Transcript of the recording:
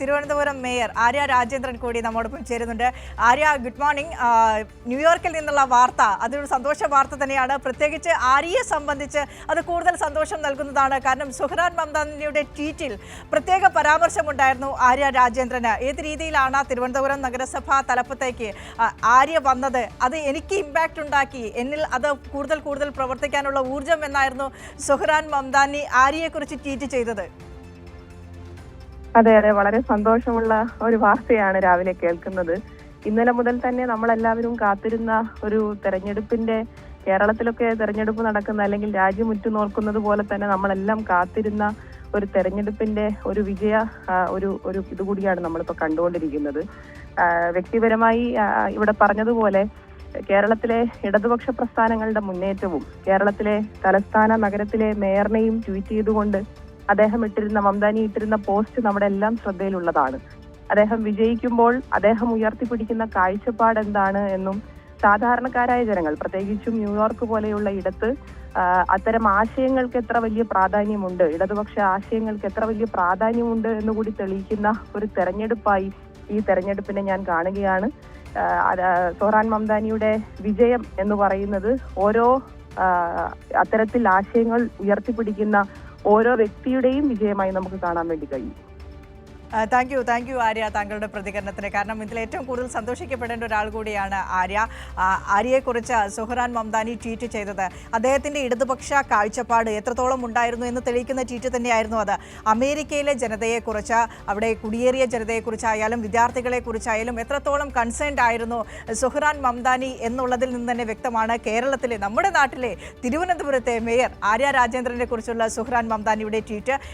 Thiruvananthapuram mayor Arya Rajendran കൂടി നമ്മോടൊപ്പം ചേരുന്നുണ്ട്. ആര്യ ഗുഡ് മോർണിംഗ് ന്യൂയോർക്കിൽ നിന്നുള്ള വാർത്ത അതൊരു സന്തോഷ വാർത്ത തന്നെയാണ്. പ്രത്യേകിച്ച് ആര്യയെ സംബന്ധിച്ച് അത് കൂടുതൽ സന്തോഷം നൽകുന്നതാണ്. കാരണം സുഹ്റാൻ മംദാനിയുടെ ട്വീറ്റിൽ പ്രത്യേക പരാമർശമുണ്ടായിരുന്നു ആര്യ രാജേന്ദ്രന്. ഏത് രീതിയിലാണ് തിരുവനന്തപുരം നഗരസഭ തലപ്പത്തേക്ക് ആര്യ വന്നത്? അത് എനിക്ക് ഇമ്പാക്റ്റ് ഉണ്ടാക്കി. എന്നിൽ അത് കൂടുതൽ കൂടുതൽ പ്രവർത്തിക്കാനുള്ള ഊർജം എന്നായിരുന്നു സുഹ്റാൻ മംദാനി ആര്യയെക്കുറിച്ച് ട്വീറ്റ് ചെയ്തത്. അതെ അതെ. വളരെ സന്തോഷമുള്ള ഒരു വാർത്തയാണ് രാവിലെ കേൾക്കുന്നത്. ഇന്നലെ മുതൽ തന്നെ നമ്മളെല്ലാവരും കാത്തിരുന്ന ഒരു തെരഞ്ഞെടുപ്പിന്റെ കേരളത്തിലൊക്കെ തെരഞ്ഞെടുപ്പ് നടക്കുന്ന അല്ലെങ്കിൽ രാജ്യം ഉറ്റുനോക്കുന്നത് പോലെ തന്നെ നമ്മളെല്ലാം കാത്തിരുന്ന ഒരു തെരഞ്ഞെടുപ്പിന്റെ ഒരു വിജയ ഒരു ഒരു ഇതുകൂടിയാണ് നമ്മളിപ്പോ കണ്ടുകൊണ്ടിരിക്കുന്നത്. വ്യക്തിപരമായി ഇവിടെ പറഞ്ഞതുപോലെ കേരളത്തിലെ ഇടതുപക്ഷ പ്രസ്ഥാനങ്ങളുടെ മുന്നേറ്റവും കേരളത്തിലെ തലസ്ഥാന നഗരത്തിലെ മേയറിനെയും ട്വീറ്റ് ചെയ്തുകൊണ്ട് അദ്ദേഹം ഇട്ടിരുന്ന മംദാനി ഇട്ടിരുന്ന പോസ്റ്റ് നമ്മുടെ എല്ലാം ശ്രദ്ധയിലുള്ളതാണ്. അദ്ദേഹം വിജയിക്കുമ്പോൾ അദ്ദേഹം ഉയർത്തിപ്പിടിക്കുന്ന കാഴ്ചപ്പാട് എന്താണ് എന്നും സാധാരണക്കാരായ ജനങ്ങൾ പ്രത്യേകിച്ചും ന്യൂയോർക്ക് പോലെയുള്ള ഇടത്ത് അത്തരം ആശയങ്ങൾക്ക് എത്ര വലിയ പ്രാധാന്യമുണ്ട് ഇടതുപക്ഷ ആശയങ്ങൾക്ക് എത്ര വലിയ പ്രാധാന്യമുണ്ട് എന്ന് കൂടി തെളിയിക്കുന്ന ഒരു തെരഞ്ഞെടുപ്പായി ഈ തെരഞ്ഞെടുപ്പിനെ ഞാൻ കാണുകയാണ്. സോറാൻ മംദാനിയുടെ വിജയം എന്ന് പറയുന്നത് ഓരോ അത്തരത്തിൽ ആശയങ്ങൾ ഉയർത്തിപ്പിടിക്കുന്ന ഓരോ വ്യക്തിയുടെയും വിജയമായി നമുക്ക് കാണാൻ വേണ്ടി കഴിയും. Thank you thank you Arya താങ്കളുടെ പ്രതികരണത്തിന്. കാരണം ഇതിൽ ഏറ്റവും കൂടുതൽ സന്തോഷിക്കപ്പെടേണ്ട ഒരാൾ കൂടിയാണ് ആര്യ. ആര്യയെക്കുറിച്ച് സുഹറാൻ മംദാനി ട്വീറ്റ് ചെയ്തത്. അദ്ദേഹത്തിന്റെ ഇടതുപക്ഷ കാഴ്ചപ്പാട് എത്രത്തോളം ഉണ്ടായിരുന്നു എന്ന് തെളിയിക്കുന്ന ട്വീറ്റ് തന്നെയായിരുന്നു അത്. അമേരിക്കയിലെ ജനതയെക്കുറിച്ച് അവിടെ കുടിയേറിയ ജനതയെക്കുറിച്ചായാലും വിദ്യാർത്ഥികളെക്കുറിച്ചായാലും എത്രത്തോളം കൺസേൺഡ് ആയിരുന്നു സുഹറാൻ മംദാനി എന്നുള്ളതിൽ നിന്ന് തന്നെ വ്യക്തമാണ്. കേരളത്തിലെ നമ്മുടെ നാട്ടിലെ തിരുവനന്തപുരത്തെ മേയർ ആര്യ രാജേന്ദ്രനെ കുറിച്ചുള്ള സുഹ്റാൻ മംദാനിയുടെ ട്വീറ്റ്.